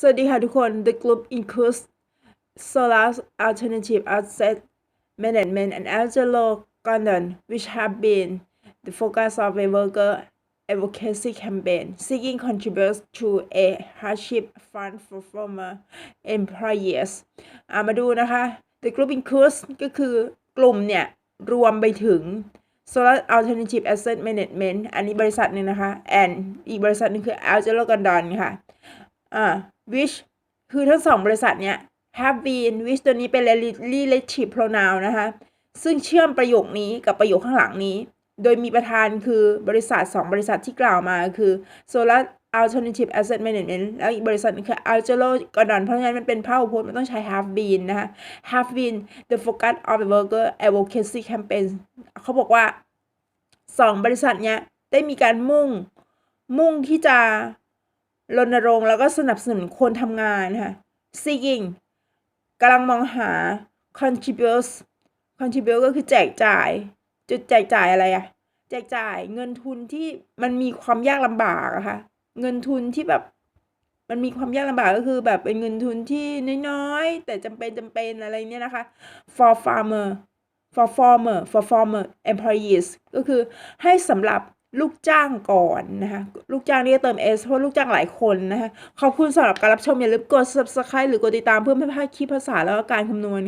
สวัสดีค่ะทุกคน The group includes Solar Alternative Asset Management and Angelo Gordon, which have been the focus of a worker advocacy campaign seeking contributors to a hardship fund for former employees อ่ามาดูนะคะ The group includes ก็คือกลุ่มเนี่ย รวมไปถึง Solar Alternative Asset Management อันนี้บริษัทหนึ่งนะคะ and อีกบริษัทหนึงคือ Angelo Gordon ค่ะ อ่า which คือทั้งสองบริษัทเนี้ย have been which ตัวนี้เป็น relative pronoun นะคะ ซึ่งเชื่อมประโยคนี้กับประโยคข้างหลังนี้ โดยมีประธานคือบริษัท 2 บริษัทที่กล่าวมาคือ Solar Alternative Asset Management แล้วอีกบริษัทนึงคือ Angelo Gordon เพราะฉะนั้นมันเป็นภาพพจน์มันต้องใช้ have been นะคะ have been the focus of the worker advocacy campaign เขาบอกว่าสองบริษัทเนี้ยได้มีการมุ่งมุ่งที่จะ รณรงค์แล้วก็สนับสนุนคนทำงานค่ะ seeking กำลังมองหา contribute contribute ก็คือแจกจ่าย จุดแจกจ่ายอะไรอะแจกจ่ายเงินทุนที่มันมีความยากลำบากอะค่ะ เงินทุนที่แบบมันมีความยากลำบากก็คือแบบเป็นเงินทุนที่น้อยๆ แต่จำเป็นจำเป็นอะไรเนี่ยนะคะ for farmer for former for former employees ก็คือให้สำหรับ ลูกจ้างก่อนนะคะลูกจ้างนี่จะเติม s เพราะลูกจ้างหลายคนนะคะขอบคุณสำหรับการรับชมอย่าลืมกด subscribe หรือกดติดตามเพื่อไม่พลาดคลิปภาษาแล้วก็การคำนวณค่ะ